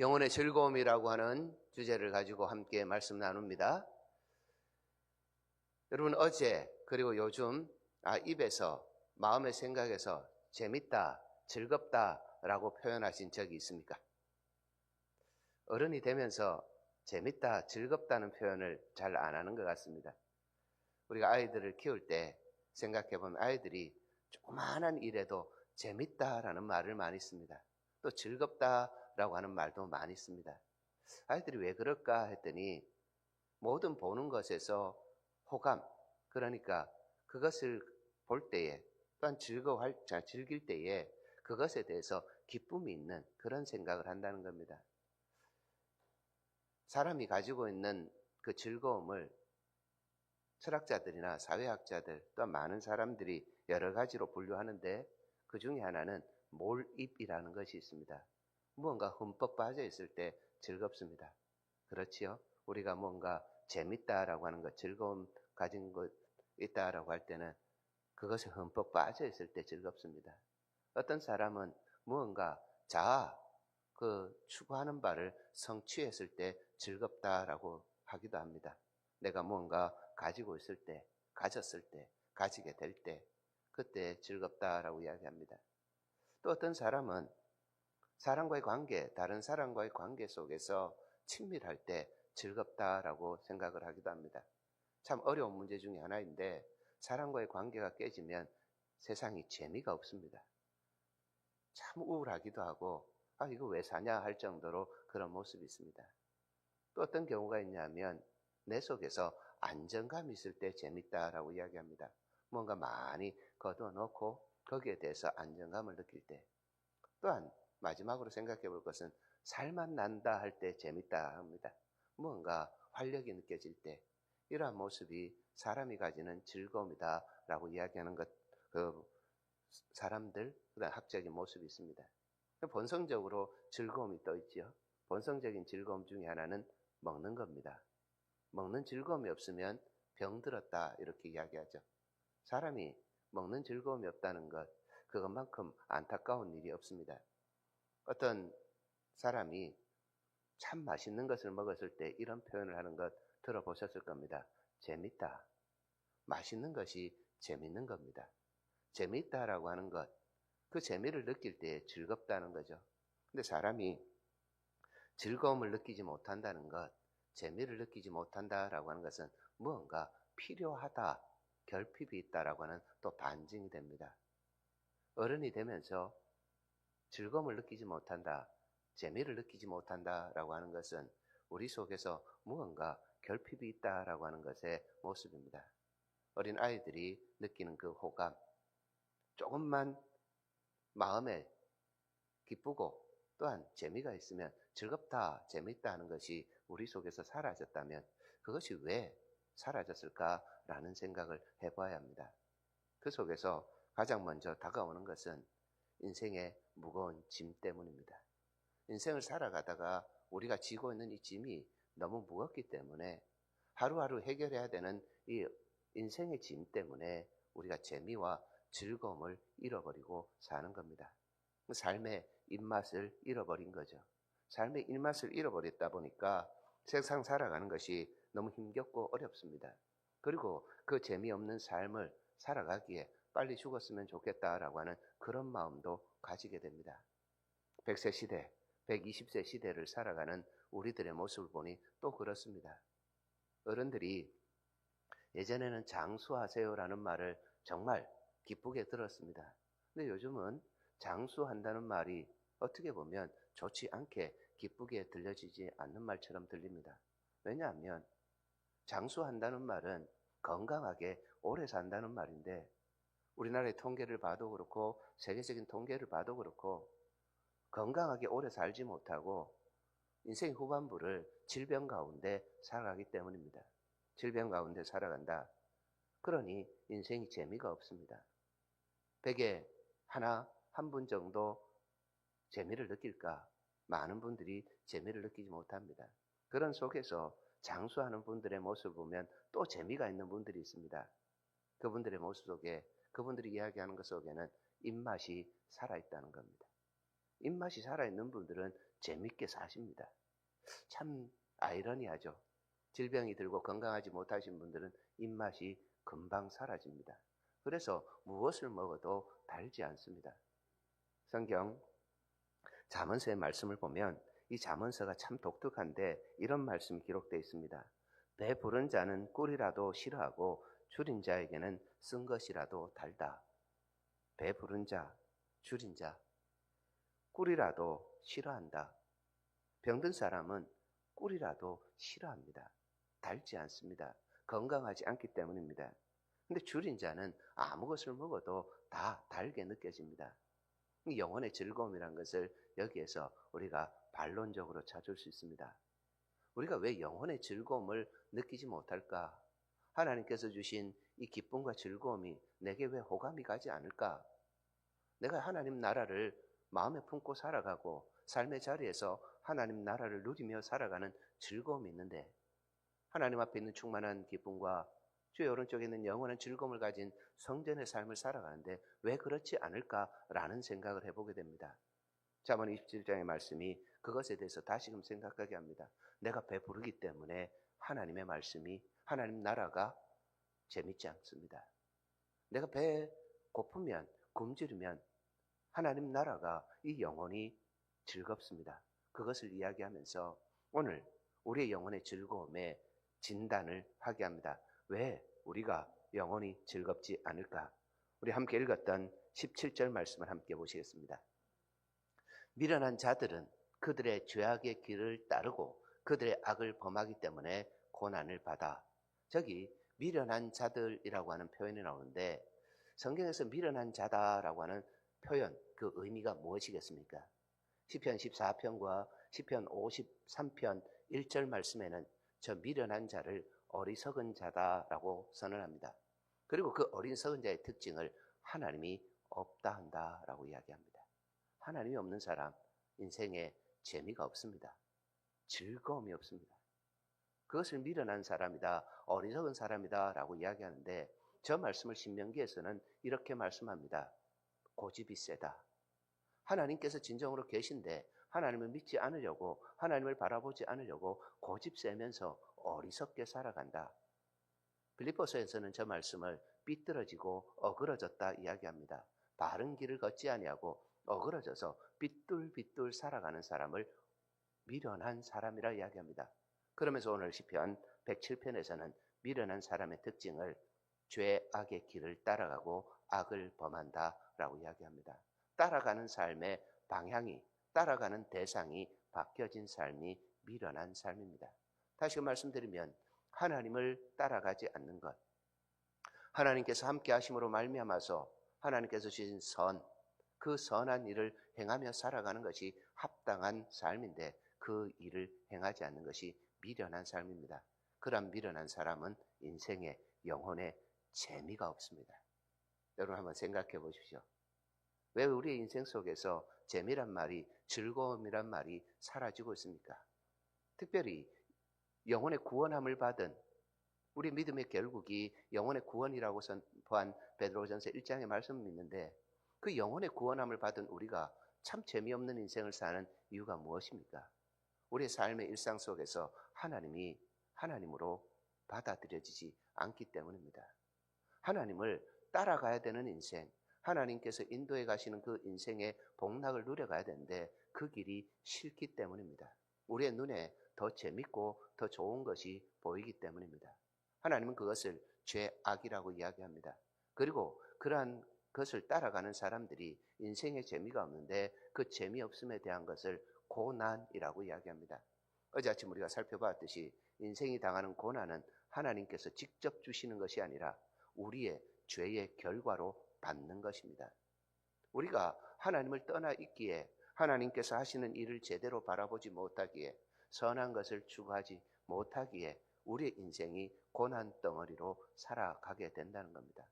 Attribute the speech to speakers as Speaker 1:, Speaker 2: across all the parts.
Speaker 1: 영혼의 즐거움이라고 하는 주제를 가지고 함께 말씀 나눕니다. 여러분 어제 그리고 요즘 아 입에서 마음의 생각에서 재밌다, 즐겁다라고 표현하신 적이 있습니까? 어른이 되면서 재밌다, 즐겁다는 표현을 잘 안 하는 것 같습니다. 우리가 아이들을 키울 때 생각해 보면 아이들이 조그마한 일에도 재밌다라는 말을 많이 씁니다. 또 즐겁다 라고 하는 말도 많이 씁니다. 아이들이 왜 그럴까 했더니 모든 보는 것에서 호감, 그러니까 그것을 볼 때에 또한 즐거워할, 즐길 때에 그것에 대해서 기쁨이 있는 그런 생각을 한다는 겁니다. 사람이 가지고 있는 그 즐거움을 철학자들이나 사회학자들 또한 많은 사람들이 여러 가지로 분류하는데 그 중에 하나는 몰입이라는 것이 있습니다. 무언가 흠뻑 빠져 있을 때 즐겁습니다. 그렇지요? 우리가 뭔가 재밌다라고 하는 것, 즐거움 가진 것 있다라고 할 때는 그것에 흠뻑 빠져 있을 때 즐겁습니다. 어떤 사람은 무언가 자아, 그 추구하는 바를 성취했을 때 즐겁다라고 하기도 합니다. 내가 무언가 가지고 있을 때, 가졌을 때, 가지게 될 때, 그때 즐겁다라고 이야기합니다. 또 어떤 사람은 사람과의 관계, 다른 사람과의 관계 속에서 친밀할 때 즐겁다라고 생각을 하기도 합니다. 참 어려운 문제 중에 하나인데 사람과의 관계가 깨지면 세상이 재미가 없습니다. 참 우울하기도 하고 아 이거 왜 사냐 할 정도로 그런 모습이 있습니다. 또 어떤 경우가 있냐면 내 속에서 안정감이 있을 때 재밌다라고 이야기합니다. 뭔가 많이 거둬놓고 거기에 대해서 안정감을 느낄 때 또한 마지막으로 생각해 볼 것은 살만 난다 할 때 재밌다 합니다. 무언가 활력이 느껴질 때 이러한 모습이 사람이 가지는 즐거움이다라고 이야기하는 것, 그 사람들, 그다음 학적인 모습이 있습니다. 본성적으로 즐거움이 떠 있지요. 본성적인 즐거움 중에 하나는 먹는 겁니다. 먹는 즐거움이 없으면 병들었다 이렇게 이야기하죠. 사람이 먹는 즐거움이 없다는 것, 그것만큼 안타까운 일이 없습니다. 어떤 사람이 참 맛있는 것을 먹었을 때 이런 표현을 하는 것 들어보셨을 겁니다. 재밌다. 맛있는 것이 재밌는 겁니다. 재밌다라고 하는 것, 그 재미를 느낄 때 즐겁다는 거죠. 근데 사람이 즐거움을 느끼지 못한다는 것, 재미를 느끼지 못한다라고 하는 것은 무언가 필요하다, 결핍이 있다라고 하는 또 반증이 됩니다. 어른이 되면서 즐거움을 느끼지 못한다, 재미를 느끼지 못한다라고 하는 것은 우리 속에서 무언가 결핍이 있다라고 하는 것의 모습입니다. 어린 아이들이 느끼는 그 호감, 조금만 마음에 기쁘고 또한 재미가 있으면 즐겁다, 재밌다 하는 것이 우리 속에서 사라졌다면 그것이 왜 사라졌을까라는 생각을 해봐야 합니다. 그 속에서 가장 먼저 다가오는 것은 인생의 무거운 짐 때문입니다. 인생을 살아가다가 우리가 지고 있는 이 짐이 너무 무겁기 때문에 하루하루 해결해야 되는 이 인생의 짐 때문에 우리가 재미와 즐거움을 잃어버리고 사는 겁니다. 삶의 입맛을 잃어버린 거죠. 삶의 입맛을 잃어버렸다 보니까 세상 살아가는 것이 너무 힘겹고 어렵습니다. 그리고 그 재미없는 삶을 살아가기에 빨리 죽었으면 좋겠다라고 하는 그런 마음도 가지게 됩니다. 100세 시대, 120세 시대를 살아가는 우리들의 모습을 보니 또 그렇습니다. 어른들이 예전에는 장수하세요라는 말을 정말 기쁘게 들었습니다. 근데 요즘은 장수한다는 말이 어떻게 보면 좋지 않게 기쁘게 들려지지 않는 말처럼 들립니다. 왜냐하면 장수한다는 말은 건강하게 오래 산다는 말인데 우리나라의 통계를 봐도 그렇고 세계적인 통계를 봐도 그렇고 건강하게 오래 살지 못하고 인생 후반부를 질병 가운데 살아가기 때문입니다. 질병 가운데 살아간다. 그러니 인생이 재미가 없습니다. 백에 하나, 한 분 정도 재미를 느낄까? 많은 분들이 재미를 느끼지 못합니다. 그런 속에서 장수하는 분들의 모습을 보면 또 재미가 있는 분들이 있습니다. 그분들의 모습 속에, 그분들이 이야기하는 것 속에는 입맛이 살아있다는 겁니다. 입맛이 살아있는 분들은 재밌게 사십니다. 참 아이러니하죠. 질병이 들고 건강하지 못하신 분들은 입맛이 금방 사라집니다. 그래서 무엇을 먹어도 달지 않습니다. 성경 자문서의 말씀을 보면 이 자문서가 참 독특한데 이런 말씀이 기록되어 있습니다. 배 부른 자는 꿀이라도 싫어하고 줄인 자에게는 쓴 것이라도 달다. 배 부른 자, 줄인 자, 꿀이라도 싫어한다. 병든 사람은 꿀이라도 싫어합니다. 달지 않습니다. 건강하지 않기 때문입니다. 근데 줄인 자는 아무 것을 먹어도 다 달게 느껴집니다. 영혼의 즐거움이란 것을 여기에서 우리가 반론적으로 찾을 수 있습니다. 우리가 왜 영혼의 즐거움을 느끼지 못할까? 하나님께서 주신 이 기쁨과 즐거움이 내게 왜 호감이 가지 않을까? 내가 하나님 나라를 마음에 품고 살아가고 삶의 자리에서 하나님 나라를 누리며 살아가는 즐거움이 있는데 하나님 앞에 있는 충만한 기쁨과 주의 오른쪽에 있는 영원한 즐거움을 가진 성전의 삶을 살아가는데 왜 그렇지 않을까라는 생각을 해보게 됩니다. 자문 27장의 말씀이 그것에 대해서 다시금 생각하게 합니다. 내가 배부르기 때문에 하나님의 말씀이 하나님 나라가 재밌지 않습니다. 내가 배 고프면 굶주리면 하나님 나라가 이 영혼이 즐겁습니다. 그것을 이야기하면서 오늘 우리의 영혼의 즐거움에 진단을 하게 합니다. 왜 우리가 영혼이 즐겁지 않을까? 우리 함께 읽었던 17절 말씀을 함께 보시겠습니다. 미련한 자들은 그들의 죄악의 길을 따르고 그들의 악을 범하기 때문에 고난을 받아. 저기 미련한 자들이라고 하는 표현이 나오는데 성경에서 미련한 자다라고 하는 표현 그 의미가 무엇이겠습니까? 시편 14편과 시편 53편 1절 말씀에는 저 미련한 자를 어리석은 자다라고 선언합니다. 그리고 그 어리석은 자의 특징을 하나님이 없다 한다라고 이야기합니다. 하나님이 없는 사람 인생에 재미가 없습니다. 즐거움이 없습니다. 그것을 미련한 사람이다, 어리석은 사람이다 라고 이야기하는데 저 말씀을 신명기에서는 이렇게 말씀합니다. 고집이 세다. 하나님께서 진정으로 계신데 하나님을 믿지 않으려고 하나님을 바라보지 않으려고 고집 세면서 어리석게 살아간다. 빌리포스에서는 저 말씀을 삐뚤어지고 어그러졌다 이야기합니다. 바른 길을 걷지 아니하고 어그러져서 삐뚤삐뚤 살아가는 사람을 미련한 사람이라 이야기합니다. 그러면서 오늘 시편 107편에서는 미련한 사람의 특징을 죄 악의 길을 따라가고 악을 범한다라고 이야기합니다. 따라가는 삶의 방향이 따라가는 대상이 바뀌어진 삶이 미련한 삶입니다. 다시 말씀드리면 하나님을 따라가지 않는 것, 하나님께서 함께 하심으로 말미암아서 하나님께서 주신 선, 그 선한 일을 행하며 살아가는 것이 합당한 삶인데 그 일을 행하지 않는 것이 미련한 삶입니다. 그런 미련한 사람은 인생의 영혼에 재미가 없습니다. 여러분 한번 생각해 보십시오. 왜 우리의 인생 속에서 재미란 말이 즐거움이란 말이 사라지고 있습니까? 특별히 영혼의 구원함을 받은 우리 믿음의 결국이 영혼의 구원이라고 선포한 베드로전서 1장의 말씀을 믿는데 그 영혼의 구원함을 받은 우리가 참 재미없는 인생을 사는 이유가 무엇입니까? 우리의 삶의 일상 속에서 하나님이 하나님으로 받아들여지지 않기 때문입니다. 하나님을 따라가야 되는 인생, 하나님께서 인도해 가시는 그 인생의 복락을 누려가야 되는데 그 길이 싫기 때문입니다. 우리의 눈에 더 재밌고 더 좋은 것이 보이기 때문입니다. 하나님은 그것을 죄악이라고 이야기합니다. 그리고 그러한 것을 따라가는 사람들이 인생에 재미가 없는데 그 재미없음에 대한 것을 고난이라고 이야기합니다. 어제 아침 우리가 살펴봤듯이 인생이 당하는 고난은 하나님께서 직접 주시는 것이 아니라 우리의 죄의 결과로 받는 것입니다. 우리가 하나님을 떠나 있기에 하나님께서 하시는 일을 제대로 바라보지 못하기에 선한 것을 추구하지 못하기에 우리의 인생이 고난 덩어리로 살아가게 된다는 겁니다.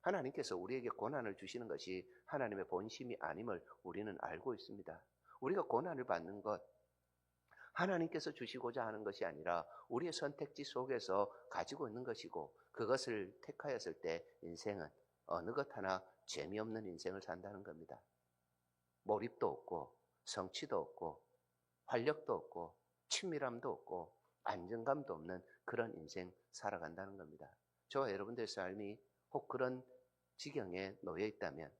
Speaker 1: 하나님께서 우리에게 고난을 주시는 것이 하나님의 본심이 아님을 우리는 알고 있습니다. 우리가 고난을 받는 것, 하나님께서 주시고자 하는 것이 아니라 우리의 선택지 속에서 가지고 있는 것이고 그것을 택하였을 때 인생은 어느 것 하나 재미없는 인생을 산다는 겁니다. 몰입도 없고 성취도 없고 활력도 없고 친밀함도 없고 안정감도 없는 그런 인생 살아간다는 겁니다. 저와 여러분들의 삶이 혹 그런 지경에 놓여 있다면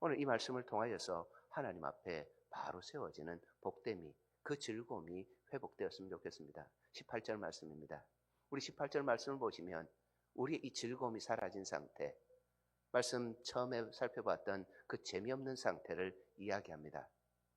Speaker 1: 오늘 이 말씀을 통하여서 하나님 앞에 바로 세워지는 복됨이 그 즐거움이 회복되었으면 좋겠습니다. 18절 말씀입니다. 우리 18절 말씀을 보시면 우리의 이 즐거움이 사라진 상태, 말씀 처음에 살펴봤던 그 재미없는 상태를 이야기합니다.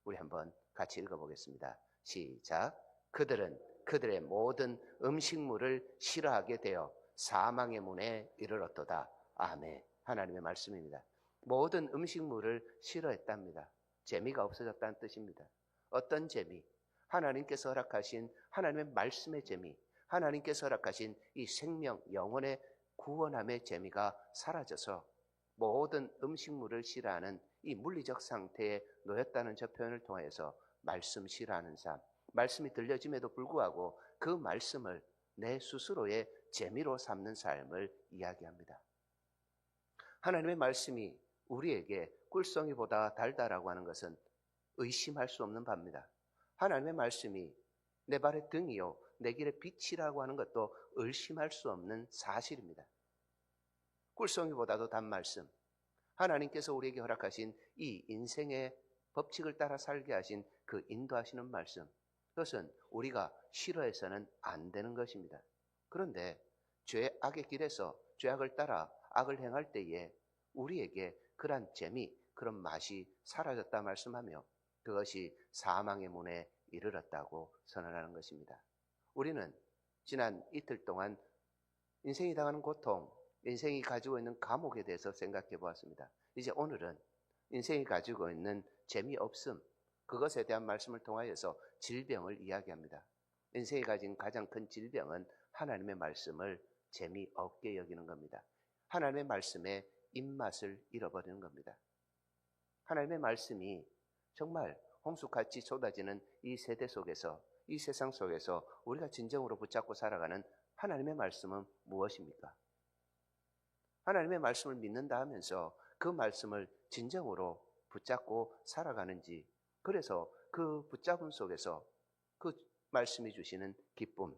Speaker 1: 우리 한번 같이 읽어보겠습니다. 시작. 그들은 그들의 모든 음식물을 싫어하게 되어 사망의 문에 이르렀도다. 아멘. 하나님의 말씀입니다. 모든 음식물을 싫어했답니다. 재미가 없어졌다는 뜻입니다. 어떤 재미? 하나님께서 허락하신 하나님의 말씀의 재미, 하나님께서 허락하신 이 생명, 영혼의 구원함의 재미가 사라져서 모든 음식물을 싫어하는 이 물리적 상태에 놓였다는 저 표현을 통해서 말씀 싫어하는 삶, 말씀이 들려짐에도 불구하고 그 말씀을 내 스스로의 재미로 삼는 삶을 이야기합니다. 하나님의 말씀이 우리에게 꿀송이보다 달다라고 하는 것은 의심할 수 없는 바입니다. 하나님의 말씀이 내 발의 등이요, 내 길의 빛이라고 하는 것도 의심할 수 없는 사실입니다. 꿀송이보다도 단 말씀. 하나님께서 우리에게 허락하신 이 인생의 법칙을 따라 살게 하신 그 인도하시는 말씀. 그것은 우리가 싫어해서는 안 되는 것입니다. 그런데 죄 악의 길에서 죄악을 따라 악을 행할 때에 우리에게 그러한 재미, 그런 맛이 사라졌다 말씀하며 그것이 사망의 문에 이르렀다고 선언하는 것입니다. 우리는 지난 이틀 동안 인생이 당하는 고통, 인생이 가지고 있는 감옥에 대해서 생각해 보았습니다. 이제 오늘은 인생이 가지고 있는 재미없음, 그것에 대한 말씀을 통하여서 질병을 이야기합니다. 인생이 가진 가장 큰 질병은 하나님의 말씀을 재미없게 여기는 겁니다. 하나님의 말씀에 입맛을 잃어버리는 겁니다. 하나님의 말씀이 정말 홍수같이 쏟아지는 이 세대 속에서, 이 세상 속에서 우리가 진정으로 붙잡고 살아가는 하나님의 말씀은 무엇입니까? 하나님의 말씀을 믿는다 하면서 그 말씀을 진정으로 붙잡고 살아가는지, 그래서 그 붙잡음 속에서 그 말씀이 주시는 기쁨,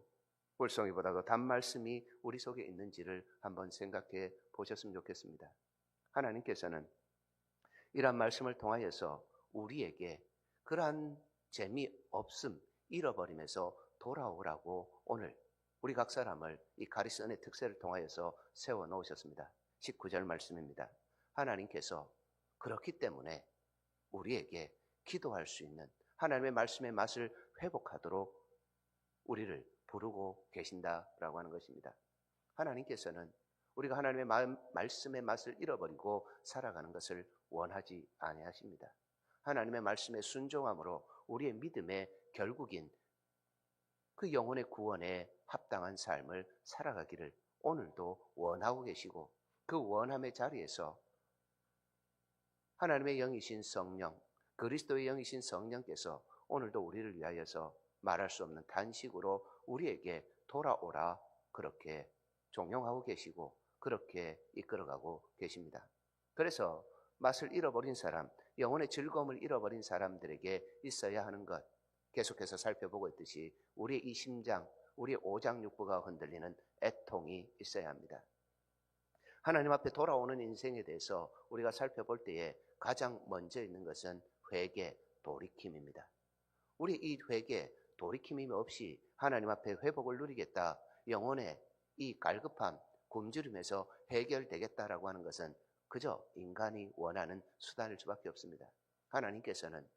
Speaker 1: 꿀송이보다도 단 말씀이 우리 속에 있는지를 한번 생각해 보셨으면 좋겠습니다. 하나님께서는 이러한 말씀을 통하여서 우리에게 그러한 재미없음, 잃어버림에서 돌아오라고 오늘 우리 각 사람을 이 가리스은의 특세를 통하여서 세워 놓으셨습니다. 19절 말씀입니다. 하나님께서 그렇기 때문에 우리에게 기도할 수 있는 하나님의 말씀의 맛을 회복하도록 우리를 부르고 계신다라고 하는 것입니다. 하나님께서는 우리가 하나님의 마음, 말씀의 맛을 잃어버리고 살아가는 것을 원하지 아니하십니다. 하나님의 말씀에 순종함으로 우리의 믿음의 결국인 그 영혼의 구원에 합당한 삶을 살아가기를 오늘도 원하고 계시고 그 원함의 자리에서 하나님의 영이신 성령, 그리스도의 영이신 성령께서 오늘도 우리를 위하여서 말할 수 없는 단식으로 우리에게 돌아오라 그렇게 종용하고 계시고 그렇게 이끌어가고 계십니다. 그래서 맛을 잃어버린 사람, 영혼의 즐거움을 잃어버린 사람들에게 있어야 하는 것 계속해서 살펴보고 있듯이 우리의 이 심장, 우리의 오장육부가 흔들리는 애통이 있어야 합니다. 하나님 앞에 돌아오는 인생에 대해서 우리가 살펴볼 때에 가장 먼저 있는 것은 회개, 돌이킴입니다. 우리 이 회개, 돌이킴이 없이 하나님 앞에 회복을 누리겠다. 영혼의 이 갈급함, 굶주림에서 해결되겠다라고 하는 것은 그저 인간이 원하는 수단일 수밖에 없습니다. 하나님께서는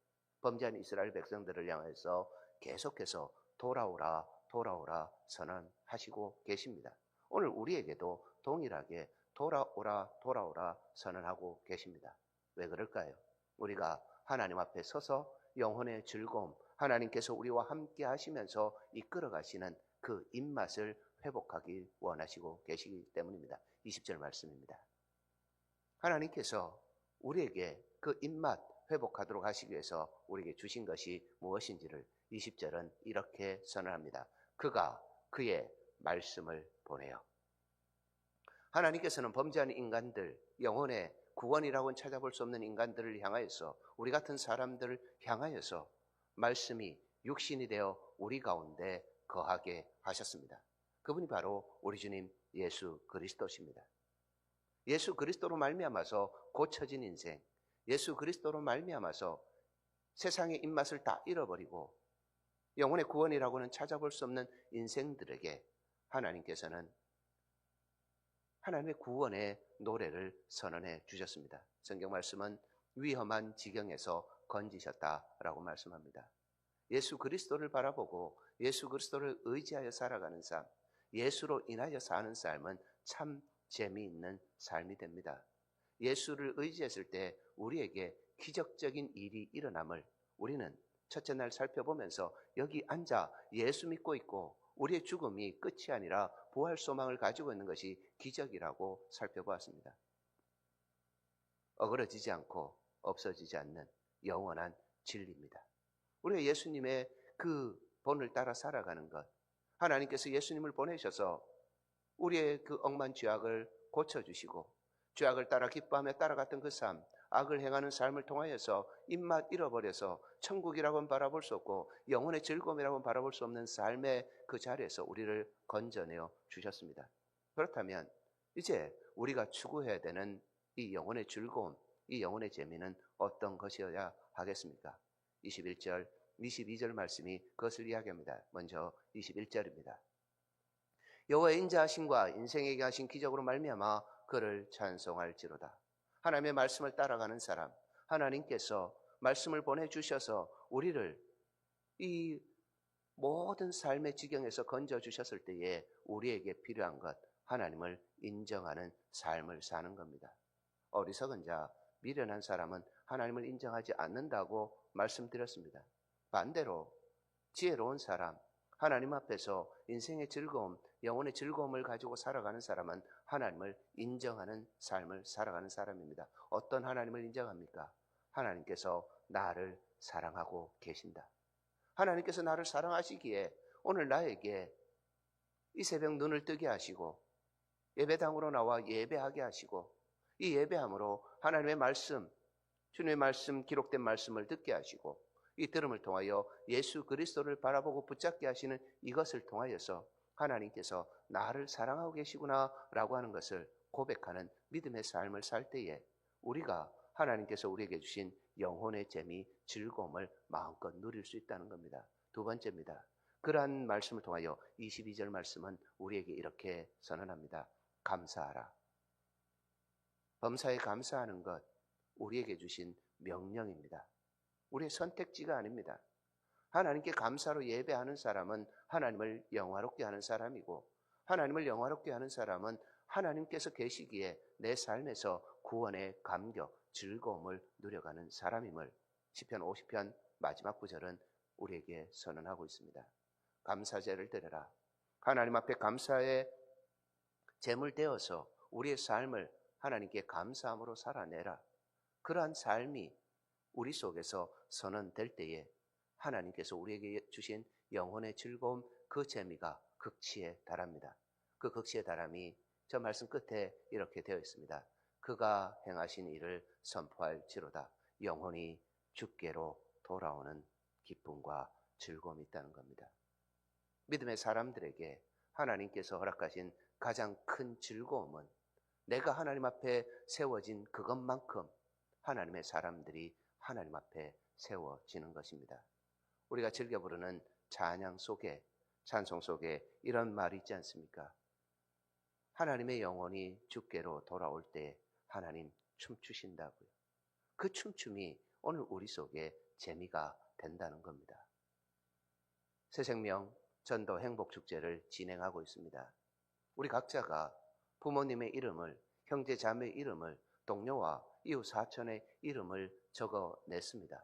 Speaker 1: 범죄한 이스라엘 백성들을 향해서 계속해서 돌아오라, 돌아오라 선언하시고 계십니다. 오늘 우리에게도 동일하게 돌아오라, 돌아오라 선언하고 계십니다. 왜 그럴까요? 우리가 하나님 앞에 서서 영혼의 즐거움, 하나님께서 우리와 함께 하시면서 이끌어 가시는 그 입맛을 회복하길 원하시고 계시기 때문입니다. 20절 말씀입니다. 하나님께서 우리에게 그 입맛 회복하도록 하시기 위해서 우리에게 주신 것이 무엇인지를 20절은 이렇게 선언합니다. 그가 그의 말씀을 보내요. 하나님께서는 범죄한 인간들, 영혼의 구원이라고는 찾아볼 수 없는 인간들을 향하여서 우리 같은 사람들을 향하여서 말씀이 육신이 되어 우리 가운데 거하게 하셨습니다. 그분이 바로 우리 주님 예수 그리스도십니다. 예수 그리스도로 말미암아서 고쳐진 인생, 예수 그리스도로 말미암아서 세상의 입맛을 다 잃어버리고 영혼의 구원이라고는 찾아볼 수 없는 인생들에게 하나님께서는 하나님의 구원의 노래를 선언해 주셨습니다. 성경 말씀은 위험한 지경에서 건지셨다라고 말씀합니다. 예수 그리스도를 바라보고 예수 그리스도를 의지하여 살아가는 삶, 예수로 인하여 사는 삶은 참 재미있는 삶이 됩니다. 예수를 의지했을 때 우리에게 기적적인 일이 일어남을 우리는 첫째 날 살펴보면서 여기 앉아 예수 믿고 있고 우리의 죽음이 끝이 아니라 부활 소망을 가지고 있는 것이 기적이라고 살펴보았습니다. 어그러지지 않고 없어지지 않는 영원한 진리입니다. 우리가 예수님의 그 본을 따라 살아가는 것, 하나님께서 예수님을 보내셔서 우리의 그 억만 죄악을 고쳐주시고 죄악을 따라 기뻐하며 따라갔던 그 삶, 악을 행하는 삶을 통하여서 입맛 잃어버려서 천국이라고는 바라볼 수 없고 영혼의 즐거움이라고는 바라볼 수 없는 삶의 그 자리에서 우리를 건져내어 주셨습니다. 그렇다면 이제 우리가 추구해야 되는 이 영혼의 즐거움, 이 영혼의 재미는 어떤 것이어야 하겠습니까? 21절, 22절 말씀이 그것을 이야기합니다. 먼저 21절입니다. 여호와의 인자하심과 인생에게 하신 기적으로 말미암아 그를 찬송할지로다. 하나님의 말씀을 따라가는 사람, 하나님께서 말씀을 보내 주셔서 우리를 이 모든 삶의 지경에서 건져 주셨을 때에 우리에게 필요한 것, 하나님을 인정하는 삶을 사는 겁니다. 어리석은 자, 미련한 사람은 하나님을 인정하지 않는다고 말씀드렸습니다. 반대로 지혜로운 사람, 하나님 앞에서 인생의 즐거움, 영혼의 즐거움을 가지고 살아가는 사람은 하나님을 인정하는 삶을 살아가는 사람입니다. 어떤 하나님을 인정합니까? 하나님께서 나를 사랑하고 계신다. 하나님께서 나를 사랑하시기에 오늘 나에게 이 새벽 눈을 뜨게 하시고 예배당으로 나와 예배하게 하시고 이 예배함으로 하나님의 말씀, 주님의 말씀, 기록된 말씀을 듣게 하시고 이 들음을 통하여 예수 그리스도를 바라보고 붙잡게 하시는 이것을 통하여서 하나님께서 나를 사랑하고 계시구나 라고 하는 것을 고백하는 믿음의 삶을 살 때에 우리가 하나님께서 우리에게 주신 영혼의 재미, 즐거움을 마음껏 누릴 수 있다는 겁니다. 두 번째입니다. 그러한 말씀을 통하여 22절 말씀은 우리에게 이렇게 선언합니다. 감사하라. 범사에 감사하는 것, 우리에게 주신 명령입니다. 우리의 선택지가 아닙니다. 하나님께 감사로 예배하는 사람은 하나님을 영화롭게 하는 사람이고 하나님을 영화롭게 하는 사람은 하나님께서 계시기에 내 삶에서 구원의 감격, 즐거움을 누려가는 사람임을 시편 50편 마지막 구절은 우리에게 선언하고 있습니다. 감사제를 드려라. 하나님 앞에 감사의 제물 되어서 우리의 삶을 하나님께 감사함으로 살아내라. 그러한 삶이 우리 속에서 선언될 때에 하나님께서 우리에게 주신 영혼의 즐거움, 그 재미가 극치에 달합니다. 그 극치에 달함이 저 말씀 끝에 이렇게 되어 있습니다. 그가 행하신 일을 선포할 지로다. 영혼이 주께로 돌아오는 기쁨과 즐거움이 있다는 겁니다. 믿음의 사람들에게 하나님께서 허락하신 가장 큰 즐거움은 내가 하나님 앞에 세워진 그것만큼 하나님의 사람들이 하나님 앞에 세워지는 것입니다. 우리가 즐겨 부르는 찬양 속에 찬송 속에 이런 말이 있지 않습니까? 하나님의 영혼이 주께로 돌아올 때 하나님 춤추신다고요. 그 춤춤이 오늘 우리 속에 재미가 된다는 겁니다. 새생명 전도 행복 축제를 진행하고 있습니다. 우리 각자가 부모님의 이름을 형제 자매 이름을 동료와 이웃 사촌의 이름을 적어냈습니다.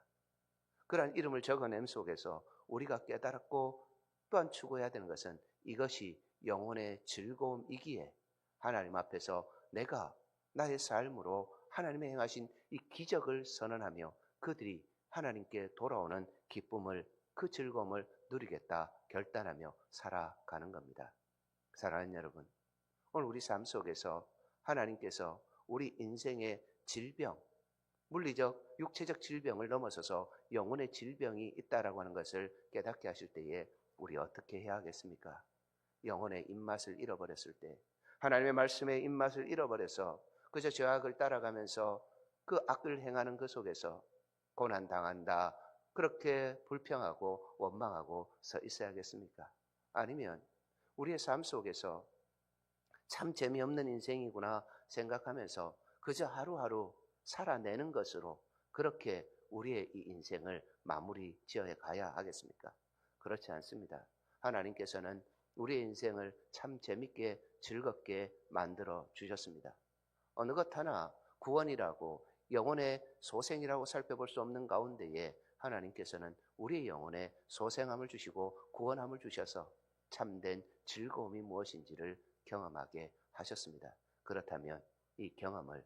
Speaker 1: 그러한 이름을 적어냄 속에서 우리가 깨달았고 또한 추구해야 되는 것은 이것이 영혼의 즐거움이기에 하나님 앞에서 내가 나의 삶으로 하나님의 행하신 이 기적을 선언하며 그들이 하나님께 돌아오는 기쁨을 그 즐거움을 누리겠다 결단하며 살아가는 겁니다. 사랑하는 여러분, 오늘 우리 삶 속에서 하나님께서 우리 인생의 질병, 물리적, 육체적 질병을 넘어서서 영혼의 질병이 있다라고 하는 것을 깨닫게 하실 때에 우리 어떻게 해야 하겠습니까? 영혼의 입맛을 잃어버렸을 때, 하나님의 말씀의 입맛을 잃어버려서 그저 저 악을 따라가면서 그 악을 행하는 그 속에서 고난 당한다. 그렇게 불평하고 원망하고 서 있어야겠습니까? 아니면 우리의 삶 속에서 참 재미없는 인생이구나 생각하면서 그저 하루하루 살아내는 것으로 그렇게 우리의 이 인생을 마무리 지어 가야 하겠습니까? 그렇지 않습니다. 하나님께서는 우리의 인생을 참 재밌게 즐겁게 만들어 주셨습니다. 어느 것 하나 구원이라고 영혼의 소생이라고 살펴볼 수 없는 가운데에 하나님께서는 우리의 영혼에 소생함을 주시고 구원함을 주셔서 참된 즐거움이 무엇인지를 경험하게 하셨습니다. 그렇다면 이 경험을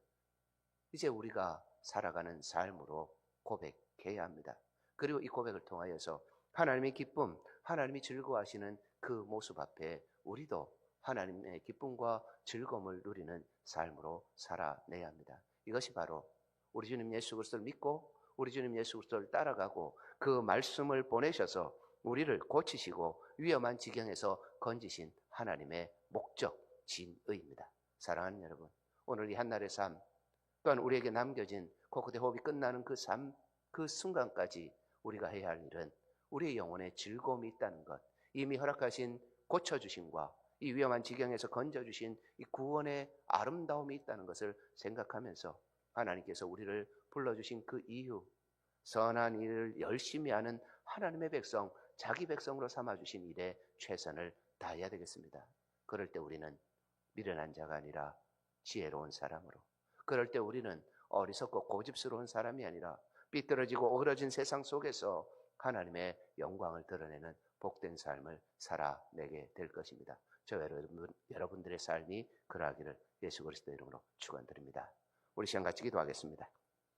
Speaker 1: 이제 우리가 살아가는 삶으로 고백해야 합니다. 그리고 이 고백을 통하여서 하나님의 기쁨, 하나님이 즐거워하시는 그 모습 앞에 우리도 하나님의 기쁨과 즐거움을 누리는 삶으로 살아내야 합니다. 이것이 바로 우리 주님 예수 그리스도를 믿고 우리 주님 예수 그리스도를 따라가고 그 말씀을 보내셔서 우리를 고치시고 위험한 지경에서 건지신 하나님의 목적 진의입니다. 사랑하는 여러분, 오늘 이 한날의 삶 또한 우리에게 남겨진 코코대 호흡이 끝나는 그 삶, 그 순간까지 우리가 해야 할 일은 우리의 영혼에 즐거움이 있다는 것, 이미 허락하신 고쳐주심과 이 위험한 지경에서 건져주신 이 구원의 아름다움이 있다는 것을 생각하면서 하나님께서 우리를 불러주신 그 이유, 선한 일을 열심히 하는 하나님의 백성, 자기 백성으로 삼아주신 일에 최선을 다해야 되겠습니다. 그럴 때 우리는 미련한 자가 아니라 지혜로운 사람으로, 그럴 때 우리는 어리석고 고집스러운 사람이 아니라 삐뚤어지고 오그러진 세상 속에서 하나님의 영광을 드러내는 복된 삶을 살아내게 될 것입니다. 저 여러분, 여러분들의 삶이 그러하기를 예수 그리스도 이름으로 축원드립니다. 우리 시간 같이 기도하겠습니다.